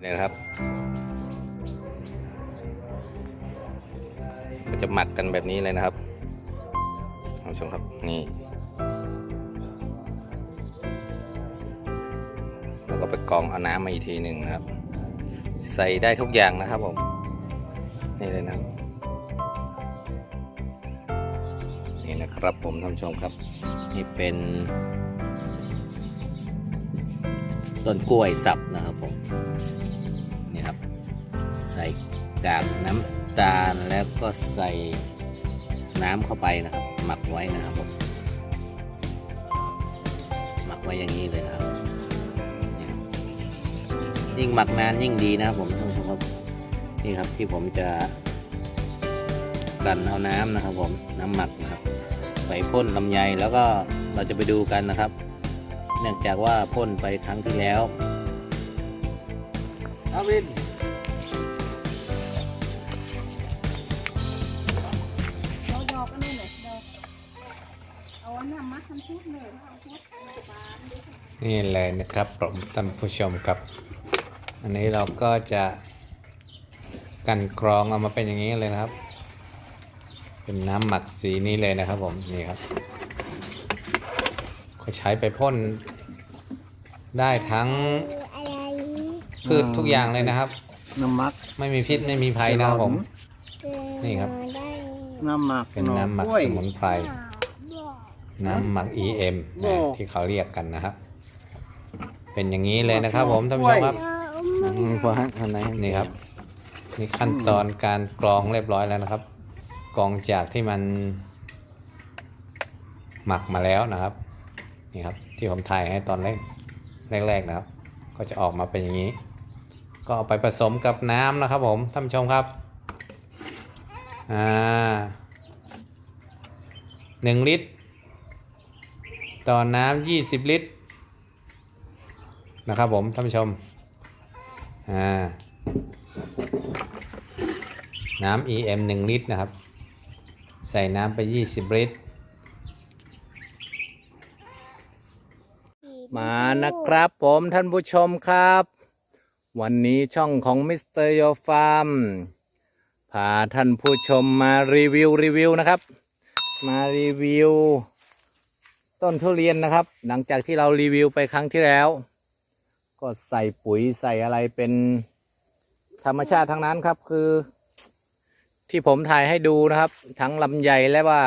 เนี่ยนะครับ ก็จะหมักกันแบบนี้เลยนะครับท่านผู้ชมครับนี่แล้วก็ไปกรองเอาน้ำมาอีกทีหนึ่งนะครับ ใส่ได้ทุกอย่างนะครับผมนี่เลยนะครับนี่นะครับผมท่านผู้ชมครับ นี่เป็นต้นกล้วยสับนะครับผม กากน้ำตาลแล้วก็ใส่น้ำเข้าไปนะครับ หมักไว้นะครับผมหมักไว้อย่างนี้เลยนะครับ ยิ่งหมักนานยิ่งดีนะครับผมท่านผู้ชมครับนี่ครับที่ผมจะดันเอาน้ำนะครับผมน้ำหมักนะครับไปพ่นลำไยแล้วก็เราจะไปดูกันนะครับ เนื่องจากว่าพ่นไปครั้งที่แล้วอาวิน นนั้นมาทำทุกเลยเอาทุกบานดินี่เลยนะครับผมท่านผู้ชมครับ อันนี้เราก็จะกันกรองเอามาเป็นอย่างนี้เลยนะครับ เป็นน้ำหมักสีนี้เลยนะครับผมนี่ครับเขาใช้ไปพ่นได้ทั้งพืชทุกอย่างเลยนะครับ น้ำหมักไม่มีพิษไม่มีภัยนะครับผม นี่ครับ น้ำหมักเป็นน้ำหมักล้วยสมุนไพร น้ำหมัก EM โอ้นะที่เขาเรียกกันนะครับ เป็นอย่างนี้เลยนะครับ ผมท่านผู้ชมครับอืมพอฮะข้างในนี่ครับนี่ขั้นตอนการกรองเรียบร้อยแล้วนะครับ กรองจากที่มัน หมักมาแล้วนะครับนี่ครับ ที่ผมถ่ายให้ตอนแรกแรกๆนะครับ ก็จะออกมาเป็นอย่างนี้ ก็เอาไปผสมกับน้ำนะครับ ผมท่านผู้ชมครับอ่าหนึ่งลิตร ต่อน้ำยี่สิบลิตร นะครับผมท่านผู้ชม อ่า น้ำ EM 1 ลิตรนะครับ ใส่น้ำไป 20 ลิตร มานะครับผมท่านผู้ชมครับ วันนี้ช่องของ Mr. Your Farm พาท่านผู้ชมมารีวิวรีวิวนะครับ มารีวิว ต้นทุเรียนนะครับ หลังจากที่เรารีวิวไปครั้งที่แล้ว ก็ใส่ปุ๋ยใส่อะไรเป็นธรรมชาติทั้งนั้นครับคือ ที่ผมถ่ายให้ดูนะครับ ทั้งลำไยและว่า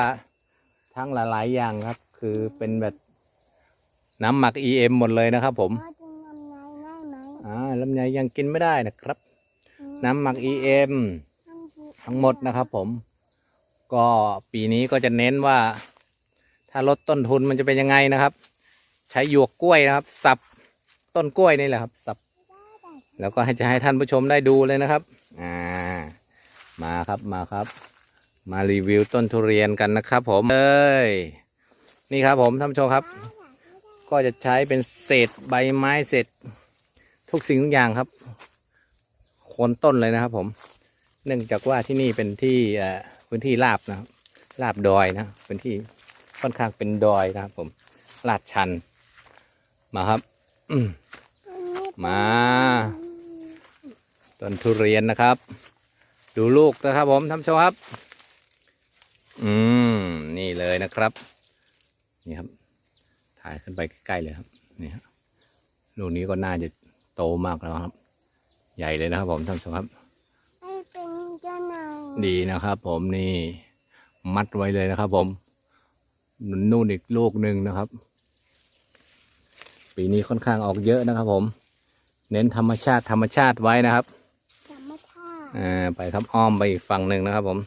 ทั้งหลาย ๆ อย่างครับ คือเป็นแบบน้ำหมัก EM หมดเลยนะครับ ผมอ่าลำไยยังกินไม่ได้นะครับ น้ำหมัก EM ทั้งหมดนะครับ ผม ก็ปีนี้ก็จะเน้นว่า ถ้าลดต้นทุนมันจะเป็นยังไงนะครับ ใช้หยวกกล้วยนะครับ สับต้นกล้วยนี่แหละครับ สับ แล้วก็ให้จะให้ท่านผู้ชมได้ดูเลยนะครับ อ่า มาครับมาครับ มารีวิวต้นทุเรียนกันนะครับ ผมเอ้ยนี่ครับผมท่านผู้ชมครับ ก็จะใช้เป็นเศษใบไม้เศษทุกสิ่งทุกอย่างครับโคนต้นเลยนะครับ ผม เนื่องจากว่าที่นี่เป็นที่พื้นที่ราบนะครับราบดอยนะพื้นที่ ค่อนข้างเป็นดอยนะครับ ผมลาดชัน มาครับอืมมาต้นทุเรียนนะครับ ดูลูกนะครับ ผมท่านผู้ชมครับ อืมนี่เลยนะครับ นี่ครับ ถ่ายขึ้นไปใกล้ๆเลยครับ นี่ครับลูกนี้ก็น่าจะโตมากแล้วครับ ใหญ่เลยนะครับ ผมท่านผู้ชมครับให้เป็นเจ้านายดีนะครับ ผมนี่ มัดไว้เลยนะครับ ผม นู่นอีกลูกหนึ่งนะครับ ปีนี้ค่อนข้างออกเยอะนะครับ ผม เน้นธรรมชาติธรรมชาติไว้นะครับธรรมชาติอ่าไปครับอ้อมไปอีกฝั่งหนึ่งนะครับ ผม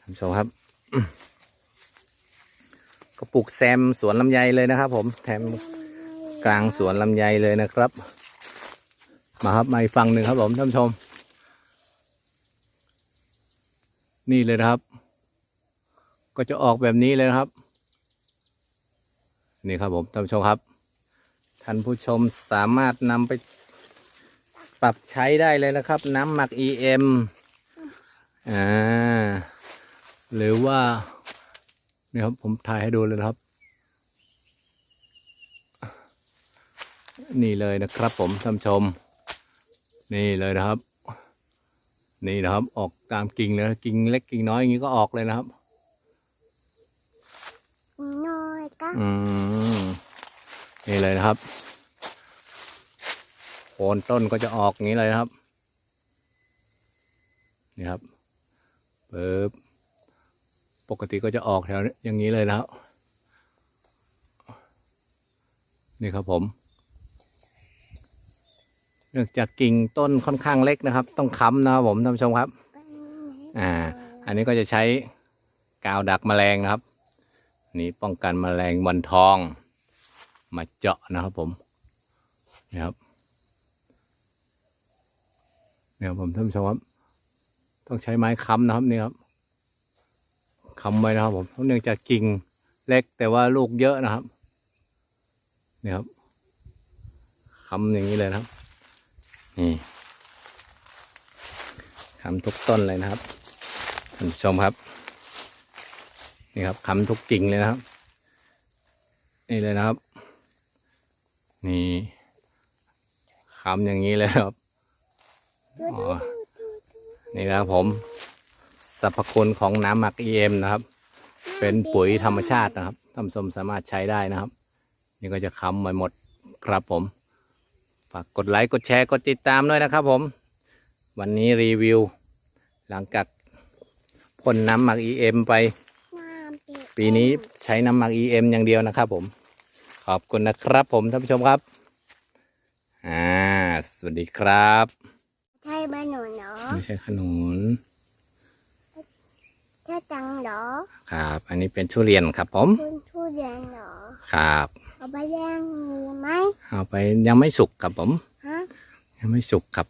ท่านผู้ชมครับ ก็ปลูกแซมสวนลำไยเลยนะครับ ผมแถมกลางสวนลำไยเลยนะครับ มาครับมาอีกฝั่งหนึ่งครับผมท่านผู้ชม นี่เลยนะครับ ก็จะออกแบบนี้เลยนะครับ นี่ครับผมท่านผู้ชมครับ ท่านผู้ชมสามารถนำไปปรับใช้ได้เลยนะครับ น้ำหมัก EM อ่าหรือว่านี่ครับผมถ่ายให้ดูเลยครับ นี่เลยนะครับผมท่านผู้ชม นี่เลยนะครับ นี่นะครับออกตามกิ่งเลยกิ่งเล็กกิ่งน้อยอย่างนี้ก็ออกเลยนะครับ น้อยก็อืมนี่เลยนะครับโคนต้นก็จะออกอย่างนี้เลยนะครับนี่ครับเปิบปกติก็จะออกแถวอย่างนี้เลยนะครับนี่ครับผมเนื่องจากกิ่งต้นค่อนข้างเล็กนะครับ ต้องค้ำนะครับผมท่านผู้ชมครับ อ่า อันนี้ก็จะใช้กาวดักแมลงนะครับ นี่ป้องกันแมลงวันทอง มาเจาะนะครับผมนี่ครับเนี่ยผมท่านผู้ชมครับต้องใช้ไม้ค้ำนะครับนี่ครับค้ำไว้นะครับผมเพราะเนื่องจากกิ่งเล็กแต่ว่าลูกเยอะนะครับนี่ครับค้ำอย่างนี้เลยนะครับนี่ค้ำทุกต้นเลยนะครับท่านผู้ชมครับ นี่ครับค้ำทุกกิ่งเลยนะครับ นี่เลยนะครับ นี่ค้ำอย่างนี้เลยครับอ๋อนี่นะครับผมสรรพคุณของน้ำหมัก EM นะครับ เป็นปุ๋ยธรรมชาตินะครับท่านผู้ชมสามารถใช้ได้นะครับ นี่ก็จะค้ำไว้หมดครับผมฝากกดไลค์กดแชร์กดติดตามด้วยนะครับผม วันนี้รีวิว หลังจากพ่นน้ำหมัก EM ไป ปีนี้ใช้น้ำหมัก EM อย่างเดียวนะครับผม ขอบคุณนะครับผมท่านผู้ชมครับ อ่า สวัสดีครับใช่บ้านหนูเนาะไม่ใช่ขนุนใช่ตังเหรอครับ อันนี้เป็นทุเรียนครับผมคุณทุเรียนเหรอครับ เอาไปย่างมีไหมเอาไปยังไม่สุกครับผมฮะยังไม่สุกครับ